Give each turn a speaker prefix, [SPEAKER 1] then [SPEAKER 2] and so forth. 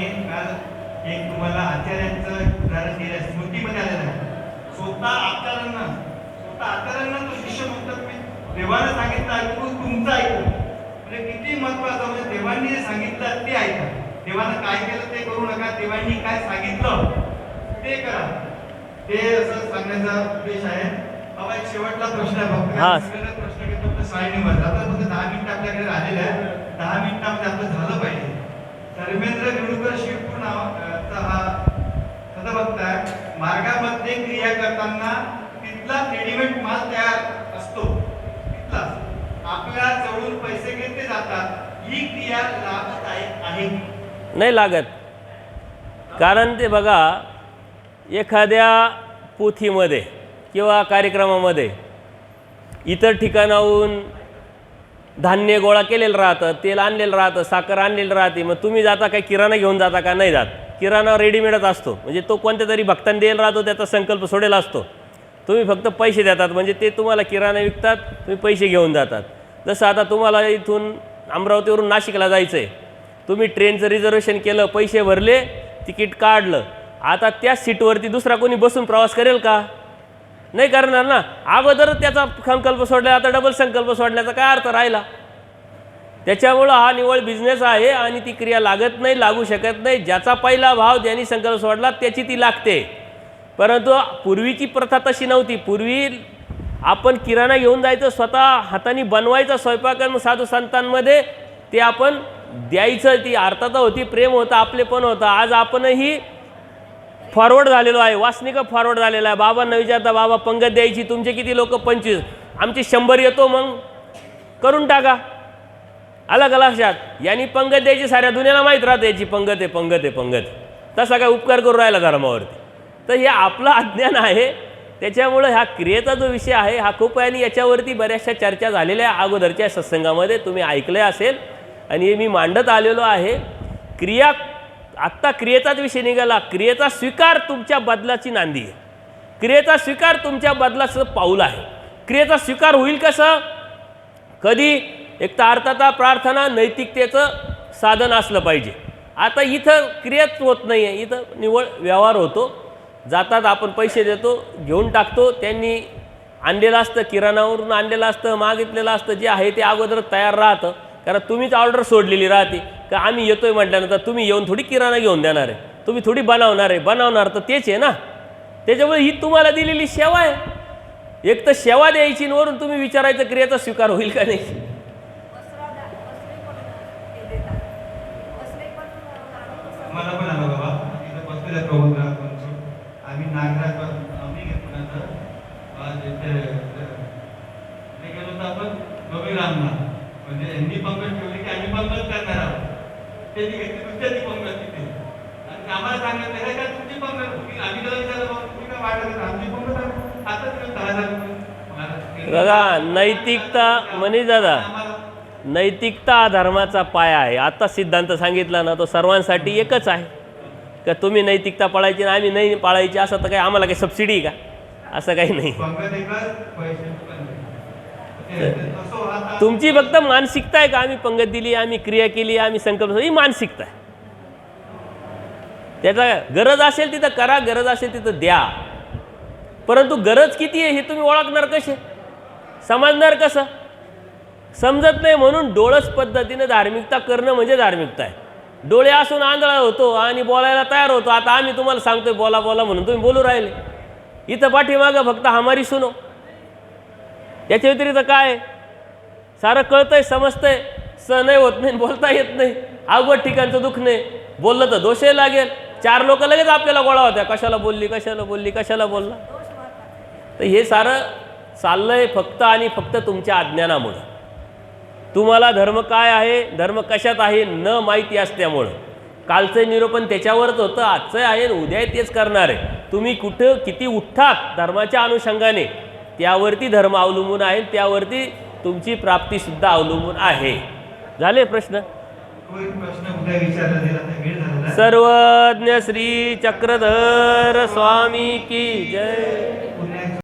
[SPEAKER 1] बाबांनी काल एक तुम्हाला आचार्यांचं उदाहरण दिलं. स्मृतीमध्ये आलेलं आहे. स्वतः आचार्यांना स्वतः आचार्यांना तो शिष्य म्हणतात मी. देवानं सांगितलं ऐकू तुमचं ऐकू. म्हणजे किती महत्वाचं म्हणजे देवांनी जे सांगितलं ते ऐका. देवानं काय केलं ते करू नका. देवांनी काय सांगितलं ते करा. ते असं सांगण्याचा उद्देश आहे. बाबा एक शेवटला प्रश्न आहे प्रश्न घेतो. तर मध्ये आता फक्त दहा मिनिटं आपल्याकडे राहिलेले आहे दहा मिनिटामध्ये आपलं झालं पाहिजे. धर्मेंद्र विणुकर शिरपूर नावाचा हा सदभक्त आहे. मार्गामध्ये क्रिया करताना तिथला रेडीमेड माल तयार असतो. तिथला आपल्या जवळून पैसे घेतले जातात. ही क्रिया लाभदायक आहे.
[SPEAKER 2] नाही लागत. कारण ते बघा एखाद्या पोथीमध्ये किंवा कार्यक्रमामध्ये इतर ठिकाणाहून धान्य गोळा केलेलं राहतं तेल आणलेलं राहतं साखर आणलेलं राहते. मग तुम्ही जाता काय किराणा घेऊन जाता का नाही जात? किराणा रेडीमेडच असतो. म्हणजे तो कोणत्या तरी भक्तांनी द्यायला राहतो त्याचा संकल्प सोडेला असतो. तुम्ही फक्त पैसे देतात म्हणजे ते तुम्हाला किराणा विकतात तुम्ही पैसे घेऊन जातात. जसं आता तुम्हाला इथून अमरावतीवरून नाशिकला जायचं आहे तुम्ही ट्रेनचं रिझर्वेशन केलं पैसे भरले तिकीट काढलं. आता त्याच सीटवरती दुसरा कोणी बसून प्रवास करेल का? नाही करणार ना. अगोदरच त्याचा संकल्प सोडला आता डबल संकल्प सोडण्याचा काय अर्थ राहिला? त्याच्यामुळं हा निवळ बिझनेस आहे आणि ती क्रिया लागत नाही लागू शकत नाही. ज्याचा पहिला भाव ज्यांनी संकल्प सोडला त्याची ती लागते. परंतु पूर्वीची प्रथा तशी नव्हती. पूर्वी आपण किराणा घेऊन जायचं स्वतः हाताने बनवायचा स्वयंपाक साधू संतांमध्ये ते आपण द्यायचं. ती अर्थात होती प्रेम होतं आपले पण होतं. आज आपणही फॉरवर्ड झालेलो आहे. वासनिक फॉरवर्ड झालेला आहे. बाबांना विचारता बाबा पंगत द्यायची तुमचे किती लोक? पंचवीस. आमची शंभर येतो मग. करून टाका. अलग लक्षात यांनी पंगत द्यायची साऱ्या दुनियाला माहीत राहते याची पंगत आहे पंगत आहे पंगत. तसा काय उपकार करून राहिला धर्मावरती. तर हे आपलं अज्ञान आहे. त्याच्यामुळं ह्या क्रियेचा जो विषय आहे हा खूप आहे आणि याच्यावरती बऱ्याचशा चर्चा झालेल्या आहे. अगोदरच्या सत्संगामध्ये तुम्ही ऐकले असेल. आणि हे मी मांडत आलेलो आहे. क्रिया आत्ता क्रियेचाच विषय निघाला. क्रियेचा स्वीकार तुमच्या बदलाची नांदी आहे. क्रियेचा स्वीकार तुमच्या बदलाचं पाऊल आहे. क्रियेचा स्वीकार होईल कसं? कधी एक तर अर्थाचा प्रार्थना नैतिकतेचं साधन असलं पाहिजे. आता इथं क्रियाच होत नाही आहे इथं निवळ व्यवहार होतो. जातात आपण पैसे देतो घेऊन टाकतो. त्यांनी आणलेलं असतं किराणावरून आणलेलं असतं मागितलेलं असतं. जे आहे ते अगोदर तयार राहतं. कारण तुम्हीच ऑर्डर सोडलेली राहते. का आम्ही येतोय म्हटल्यानंतर तुम्ही येऊन थोडी किराणा घेऊन देणार आहे. तुम्ही थोडी बनवणार आहे. बनवणार तर तेच आहे ना. त्याच्यामुळे ही तुम्हाला दिलेली सेवा आहे. एक तर सेवा द्यायची वरून तुम्ही विचारायचं क्रियेचा स्वीकार होईल का नाही
[SPEAKER 1] मला पण आलं बाबा इथं बसलेलं प्रबोधन आम्ही नागराज आम्ही घेतो नंतर आज ते गेलो तर आपण रविरामला म्हणजे यांनी पंगत ठेवली की आम्ही पंगत करणार आहोत त्यांनी घेतली दुसऱ्याची पंगत तिथे. आणि आम्हाला सांगत नाही का तुमची पंगत तुम्ही आम्ही त्याला विचारलं बाबा तुम्ही काय वाटत आमची पंगत आताच घेऊन दहा हजार
[SPEAKER 2] दादा नैतिकता मनीष दादा. नैतिकता धर्माचा पाया आहे. आता सिद्धांत सांगितला ना तो सर्वांसाठी एकच आहे. का तुम्ही नैतिकता पाळायची आणि आम्ही नाही पाळायची असं तर काही आम्हाला काही सबसिडी आहे का? असं काही नाही. तुमची फक्त मानसिकता आहे का? आम्ही पंगत दिली आम्ही क्रिया केली आम्ही संकल्प ही मानसिकता आहे. त्याचा गरज असेल तिथं करा गरज असेल तिथं द्या. परंतु गरज किती आहे हे तुम्ही ओळखणार कसे? समजणार कसं? समजत नाही म्हणून डोळस पद्धतीने धार्मिकता करणं म्हणजे धार्मिकता आहे. डोळे असून आंधळा होतो आणि बोलायला तयार होतो. आता आम्ही तुम्हाला सांगतोय बोला बोला म्हणून तुम्ही बोलू राहिले. इथं पाठीमागं फक्त हमारी सुनो. याच्या व्यतिरिक्त काय? आहे? सारं कळतंय समजतंय. सहनही होत नाही बोलता येत नाही. अवघड ठिकाणचं दुःख नाही. बोललं तर दोषही लागेल. चार लोक लगेच आपल्याला गोळा होत्या. कशाला बोलली कशाला बोलली कशाला बोलला? तर हे सारं चाललंय फक्त आणि फक्त तुमच्या अज्ञानामुळं. तुम्हाला धर्म काय आहे? धर्म कशात आहे? न माहिती असल्यामुळं. कालचं निरोपण त्याच्यावरच होतं आजचं आहे उद्या तेच करणार आहे. तुम्ही कुठं किती उठतात धर्माच्या अनुषंगाने? त्यावरती धर्म अवलंबून आहे त्यावरती तुमची प्राप्तीसुद्धा अवलंबून आहे. झाले प्रश्न? सर्वज्ञ श्री चक्रधर स्वामी की जय.